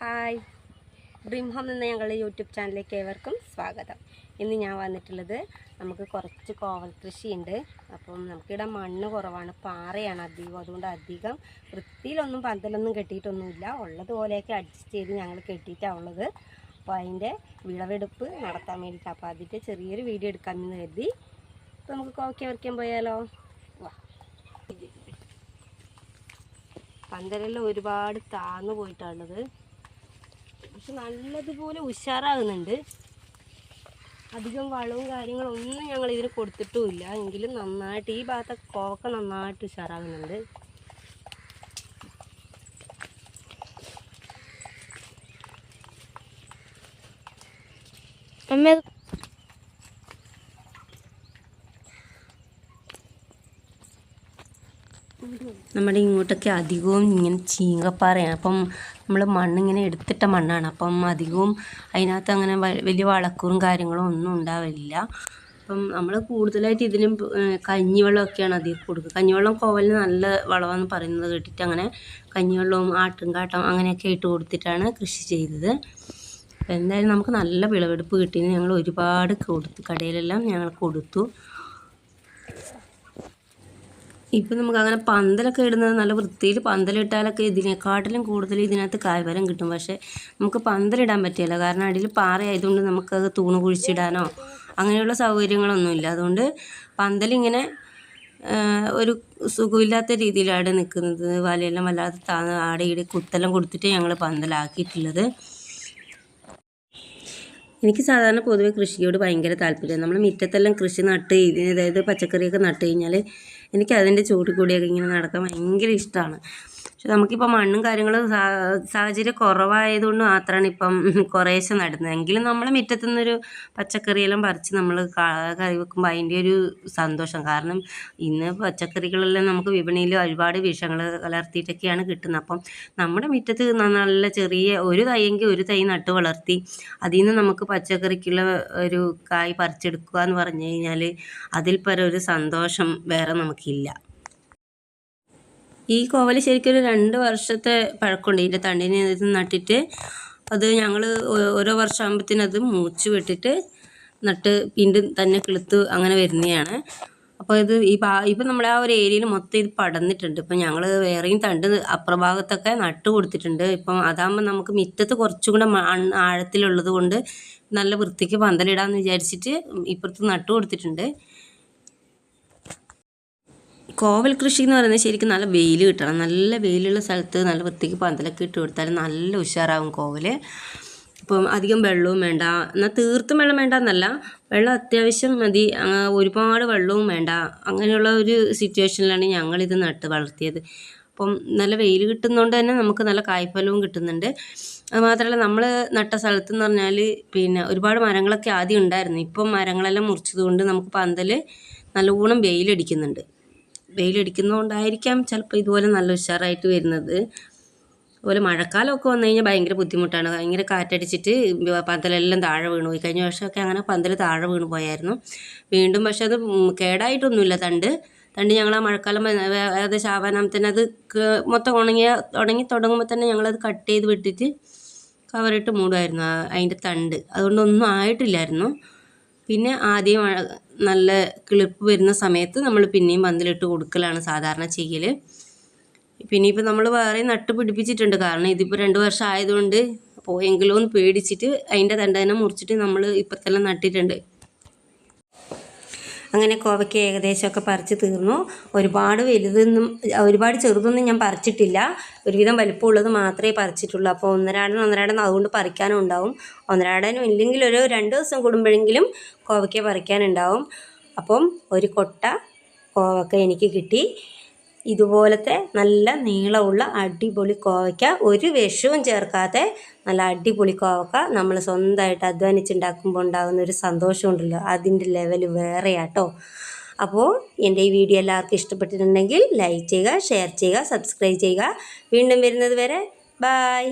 Hi. Dream home എന്ന ഞങ്ങളുടെ YouTube ചാനലിലേക്ക് ഏവർക്കും സ്വാഗതം. ഇന്ന് ഞാൻ വന്നിട്ടുള്ളത് നമുക്ക് കുറച്ച് കോവൽ കൃഷിയുണ്ട്. അപ്പം നമുക്കിവിടെ മണ്ണ് കുറവാണ് പാറയാണ് അധികം. അതുകൊണ്ട് അധികം വൃത്തിയിലൊന്നും പന്തലൊന്നും കെട്ടിയിട്ടൊന്നുമില്ല. ഉള്ളതുപോലെയൊക്കെ അഡ്ജസ്റ്റ് ചെയ്ത് ഞങ്ങൾ കെട്ടിയിട്ടാണ് ഉള്ളത്. അപ്പോൾ അതിന്റെ വിളവെടുപ്പ് നടത്താൻ വേണ്ടിയിട്ട് അപ്പോൾ അതിന്റെ ചെറിയൊരു വീഡിയോ എടുക്കാമെന്ന് കരുതി. അപ്പോൾ നമുക്ക് കോവയ്ക്ക വരയ്ക്കാൻ പോയാലോ? വാ. പന്തലെല്ലാം ഒരുപാട് താന്നു പോയിട്ടാണുള്ളത് പക്ഷെ നല്ലതുപോലെ ഉഷാറാകുന്നുണ്ട്. അധികം വളവും കാര്യങ്ങളും ഒന്നും ഞങ്ങൾ ഇതിന് കൊടുത്തിട്ടുമില്ല. എങ്കിലും നന്നായിട്ട് ഈ ഭാഗത്തൊക്കെ കോവക്ക നന്നായിട്ട് ഉഷാറാകുന്നുണ്ട്. നമ്മുടെ ഇങ്ങോട്ടൊക്കെ അധികവും ഇങ്ങനെ ചീങ്കപ്പാറയാണ് അപ്പം നമ്മൾ മണ്ണിങ്ങനെ എടുത്തിട്ട മണ്ണാണ്. അപ്പം അധികവും അതിനകത്ത് അങ്ങനെ വലിയ വളക്കൂറും കാര്യങ്ങളും ഒന്നും ഉണ്ടാവില്ല അപ്പം നമ്മൾ കൂടുതലായിട്ട് ഇതിനും കഞ്ഞിവെള്ളമൊക്കെയാണ് അധികം കൊടുക്കുക. കഞ്ഞിവെള്ളം കോവലിന് നല്ല വളമാണെന്ന് പറയുന്നത് കേട്ടിട്ട് അങ്ങനെ കഞ്ഞിവെള്ളവും ആട്ടുംകാട്ടം അങ്ങനെയൊക്കെ ഇട്ട് കൊടുത്തിട്ടാണ് കൃഷി ചെയ്തത്. എന്തായാലും നമുക്ക് നല്ല വിളവെടുപ്പ് കിട്ടിയെന്ന് ഞങ്ങൾ ഒരുപാട് കൊടുത്തു കടയിലെല്ലാം ഞങ്ങൾ കൊടുത്തു. ഇപ്പം നമുക്ക് അങ്ങനെ പന്തലൊക്കെ ഇടുന്നത് നല്ല വൃത്തിയിൽ പന്തലിട്ടാലൊക്കെ ഇതിനെക്കാട്ടിലും കൂടുതൽ ഇതിനകത്ത് കായ്വരം കിട്ടും. പക്ഷേ നമുക്ക് പന്തലിടാൻ പറ്റില്ല. കാരണം അടിയിൽ പാറ ആയതുകൊണ്ട് നമുക്കത് തൂണ് കുഴിച്ചിടാനോ അങ്ങനെയുള്ള സൗകര്യങ്ങളൊന്നുമില്ല. അതുകൊണ്ട് പന്തലിങ്ങനെ ഒരു സുഖമില്ലാത്ത രീതിയിലാണ് നിൽക്കുന്നത്. വലയെല്ലാം വല്ലാതെ താന്ന് ആടെ ഈടെ കുത്തെല്ലാം കൊടുത്തിട്ട് ഞങ്ങൾ പന്തലാക്കിയിട്ടുള്ളത്. എനിക്ക് സാധാരണ പൊതുവെ കൃഷിയോട് ഭയങ്കര താല്പര്യം നമ്മൾ മുറ്റത്തെല്ലാം കൃഷി നട്ട് അതായത് പച്ചക്കറിയൊക്കെ നട്ട് കഴിഞ്ഞാൽ എനിക്ക് അതിന്റെ ചൂട് കൂടിയൊക്കെ ഇങ്ങനെ നടക്കാൻ ഭയങ്കര ഇഷ്ടമാണ് പക്ഷെ നമുക്കിപ്പോൾ മണ്ണും കാര്യങ്ങളും സാഹചര്യം കുറവായതുകൊണ്ട് മാത്രമാണ് ഇപ്പം കുറേശ്ശെ നടുന്നത്. എങ്കിലും നമ്മൾ മുറ്റത്തു നിന്നൊരു പച്ചക്കറിയെല്ലാം പറിച്ച് നമ്മൾ കറി വെക്കുമ്പോൾ അതിന്റെ ഒരു സന്തോഷം. കാരണം ഇന്ന് പച്ചക്കറികളെല്ലാം നമുക്ക് വിപണിയിൽ ഒരുപാട് വിഷങ്ങൾ കലർത്തിയിട്ടൊക്കെയാണ് കിട്ടുന്നത്. അപ്പം നമ്മുടെ മുറ്റത്ത് നല്ല ചെറിയ ഒരു തൈയെങ്കിൽ ഒരു തൈ നട്ട് വളർത്തി അതിൽ നിന്ന് നമുക്ക് പച്ചക്കറിക്കുള്ള ഒരു കായ് പറിച്ചെടുക്കുക എന്ന് പറഞ്ഞു കഴിഞ്ഞാൽ അതിൽ പരം ഒരു സന്തോഷം വേറെ നമുക്കില്ല ഈ കോവൽ ശരിക്കും ഒരു രണ്ട് വർഷത്തെ പഴക്കമുണ്ട്. ഇതിന്റെ തണ്ടിനെ നട്ടിട്ട് അത് ഞങ്ങൾ ഓരോ വർഷം ആകുമ്പോഴത്തേനും അത് മൂച്ച് വിട്ടിട്ട് നട്ട് വീണ്ടും തന്നെ കിളുത്ത് അങ്ങനെ വരുന്നതാണ്. അപ്പോൾ ഇത് ഈ ഭാ ഇപ്പം നമ്മുടെ ആ ഒരു ഏരിയയിൽ മൊത്തം ഇത് പടന്നിട്ടുണ്ട് ഇപ്പം ഞങ്ങൾ വേറെയും തണ്ട് അപ്രഭാഗത്തൊക്കെ നട്ട് കൊടുത്തിട്ടുണ്ട്. ഇപ്പം അതാകുമ്പോൾ നമുക്ക് മുറ്റത്ത് കുറച്ചും കൂടെ ആഴത്തിലുള്ളത് കൊണ്ട് നല്ല വൃത്തിക്ക് പന്തലിടാമെന്ന് വിചാരിച്ചിട്ട് ഇപ്പുറത്ത് നട്ട് കൊടുത്തിട്ടുണ്ട്. കോവൽ കൃഷി എന്ന് പറയുന്നത് ശരിക്കും നല്ല വെയിൽ കിട്ടണം. നല്ല വെയിലുള്ള സ്ഥലത്ത് നല്ല വൃത്തിക്ക് പന്തലൊക്കെ ഇട്ട് കൊടുത്താൽ നല്ല ഉഷാറാവും കോവൽ ഇപ്പം അധികം വെള്ളവും വേണ്ട. എന്നാൽ തീർത്തും വെള്ളം വേണ്ട എന്നല്ല വെള്ളം അത്യാവശ്യം മതി. ഒരുപാട് വെള്ളവും വേണ്ട. അങ്ങനെയുള്ള ഒരു സിറ്റുവേഷനിലാണ് ഞങ്ങളിത് നട്ട് വളർത്തിയത്. അപ്പം നല്ല വെയിൽ കിട്ടുന്നതുകൊണ്ട് തന്നെ നമുക്ക് നല്ല കായ്ഫലവും കിട്ടുന്നുണ്ട്. അത് മാത്രമല്ല നമ്മൾ നട്ട സ്ഥലത്ത് എന്ന് പറഞ്ഞാൽ പിന്നെ ഒരുപാട് മരങ്ങളൊക്കെ ആദ്യം ഉണ്ടായിരുന്നു. ഇപ്പം മരങ്ങളെല്ലാം മുറിച്ചതുകൊണ്ട് നമുക്ക് പന്തൽ നല്ലവണ്ണം വെയിലടിക്കുന്നുണ്ട്. വെയിലടിക്കുന്നതുകൊണ്ടായിരിക്കാം ചിലപ്പോൾ ഇതുപോലെ നല്ല ഉഷാറായിട്ട് വരുന്നത്. അതുപോലെ മഴക്കാലമൊക്കെ വന്നു കഴിഞ്ഞാൽ ഭയങ്കര ബുദ്ധിമുട്ടാണ്. ഭയങ്കര കാറ്റടിച്ചിട്ട് പന്തലെല്ലാം താഴെ വീണു പോയി. കഴിഞ്ഞ വർഷമൊക്കെ അങ്ങനെ പന്തൽ താഴെ വീണു പോയായിരുന്നു. വീണ്ടും പക്ഷെ അത് കേടായിട്ടൊന്നുമില്ല. തണ്ട് തണ്ട് ഞങ്ങൾ ആ മഴക്കാലം വേ- തന്നെ അത് മൊത്തം ഉണങ്ങിയ ഉണങ്ങി തുടങ്ങുമ്പോൾ തന്നെ ഞങ്ങളത് കട്ട് ചെയ്ത് വിട്ടിട്ട് കവറിട്ട് മൂടുമായിരുന്നു അതിന്റെ തണ്ട്. അതുകൊണ്ടൊന്നും ആയിട്ടില്ലായിരുന്നു. പിന്നെ ആദ്യം നല്ല കിളിർപ്പ് വരുന്ന സമയത്ത് നമ്മൾ പിന്നെയും പന്തലിട്ട് കൊടുക്കലാണ് സാധാരണ ചെയ്യൽ. പിന്നെ ഇപ്പോൾ നമ്മൾ വേറെ നട്ട് പിടിപ്പിച്ചിട്ടുണ്ട്. കാരണം ഇതിപ്പോൾ രണ്ട് വർഷം ആയതുകൊണ്ട് പോയെങ്കിലോ എന്ന് പേടിച്ചിട്ട് അതിന്റെ തണ്ടനെ മുറിച്ചിട്ട് നമ്മൾ ഇപ്പത്തെല്ലാം നട്ടിട്ടുണ്ട്. അങ്ങനെ കോവയ്ക്ക് ഏകദേശമൊക്കെ പറിച്ച് തീർന്നു. ഒരുപാട് വലുതൊന്നും ഒരുപാട് ചെറുതൊന്നും ഞാൻ പറിച്ചിട്ടില്ല. ഒരുവിധം വലിപ്പമുള്ളത് മാത്രമേ പറിച്ചിട്ടുള്ളൂ. അപ്പോൾ ഒന്നരാടൻ ഒന്നരാടൻ അതുകൊണ്ട് പറിക്കാനും ഉണ്ടാവും. ഒന്നരാടനും ഇല്ലെങ്കിൽ ഒരു രണ്ട് ദിവസം കൂടുമ്പോഴെങ്കിലും കോവയ്ക്ക പറിക്കാനുണ്ടാവും. അപ്പം ഒരു കൊട്ട കോവക്ക എനിക്ക് കിട്ടി. ഇതുപോലത്തെ നല്ല നീളമുള്ള അടിപൊളി കോവയ്ക്ക ഒരു വിഷവും ചേർക്കാതെ നല്ല അടിപൊളി കോവക്ക നമ്മൾ സ്വന്തമായിട്ട് അധ്വാനിച്ചുണ്ടാക്കുമ്പോൾ ഉണ്ടാകുന്ന ഒരു സന്തോഷമുണ്ടല്ലോ. അതിന്റെ ലെവൽ വേറെയാട്ടോ. അപ്പോൾ എന്റെ ഈ വീഡിയോ എല്ലാവർക്കും ഇഷ്ടപ്പെട്ടിട്ടുണ്ടെങ്കിൽ ലൈക്ക് ചെയ്യുക ഷെയർ ചെയ്യുക സബ്സ്ക്രൈബ് ചെയ്യുക. വീണ്ടും വരുന്നത് വരെ ബായ്